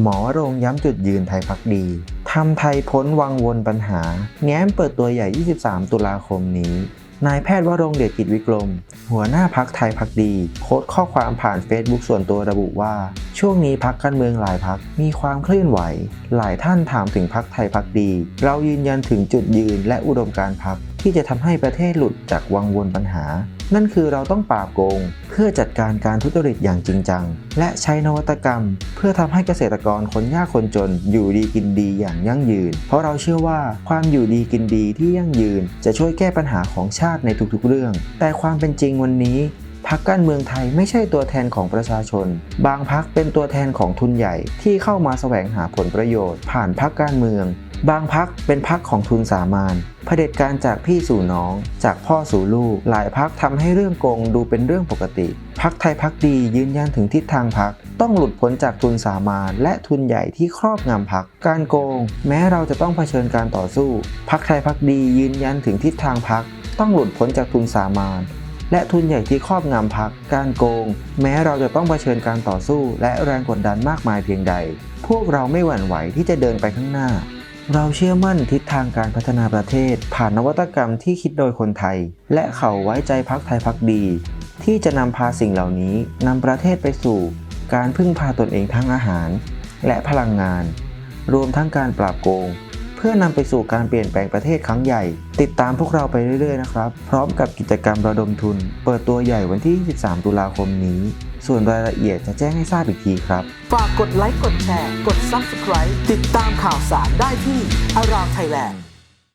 หมอโรงย้ำจุดยืนไทยพักดีทำไทยพ้นวังวนปัญหา แง้มเปิดตัวใหญ่ 23 ตุลาคมนี้ นายแพทย์วรงเดชกิจวิกรม หัวหน้าพักไทยพักดี โพสต์ข้อความผ่านเฟซบุ๊กส่วนตัวระบุว่า ช่วงนี้พักการเมืองหลายพักมีความเคลื่อนไหว หลายท่านถามถึงพักไทยพักดี เรายืนยันถึงจุดยืนและอุดมการพัก ที่จะทำให้ประเทศหลุดจากวังวนปัญหา นั่นคือเราต้องปราบโกง เพื่อจัดการการทุจริตอย่างจริงจัง และใช้นวัตกรรม เพื่อทำให้เกษตรกรคนยากคนจนอยู่ดีกินดีอย่างยั่งยืน เพราะเราเชื่อว่าความอยู่ดีกินดีที่ยั่งยืน จะช่วยแก้ปัญหาของชาติในทุกๆเรื่อง แต่ความเป็นจริงวันนี้พักการเมืองไทยไม่ใช่ตัวแทนของประชาชน บางพักเป็นตัวแทนของทุนใหญ่ที่เข้ามาแสวงหาผลประโยชน์ ผ่านพักการเมือง บางพักเป็นพักของทุนสามานเผด็จการจากพี่สู่น้อง จากพ่อสู่ลูก หลายพักทำให้เรื่องโกงดูเป็นเรื่องปกติ พักไทยพักดียืนยันถึงทิศทางพัก ต้องหลุดพ้นจากทุนสามานและทุนใหญ่ที่ครอบงำพัก การโกง แม้เราจะต้องเผชิญการต่อสู้ พักไทยพักดียืนยันถึงทิศทางพัก ต้องหลุดพ้นจากทุนสามานและทุนใหญ่ที่ครอบงำพัก การโกง แม้เราจะต้องเผชิญการต่อสู้ และแรงกดดันมากมายเพียงใด พวกเราไม่หวั่นไหวที่จะเดินไปข้างหน้า เราเชื่อมั่นทิศทางการพัฒนาประเทศ ผ่านนวัตกรรมที่คิดโดยคนไทย และเขาไว้ใจพักไทยพักดี ที่จะนำพาสิ่งเหล่านี้นำประเทศไปสู่ การพึ่งพาตนเองทั้งอาหาร และพลังงาน รวมทั้งการปราบโกง เพื่อนำไปสู่การเปลี่ยนแปลงประเทศครั้งใหญ่ ติดตามพวกเราไปเรื่อยๆนะครับ พร้อมกับกิจกรรมระดมทุน เปิดตัวใหญ่วันที่ 23 ตุลาคมนี้ ส่วนรายละเอียดจะแจ้งให้ทราบอีกทีครับ ฝากกดไลค์กดแชร์ กด Subscribe ติดตามข่าวสารได้ที่อารามไทยแลนด์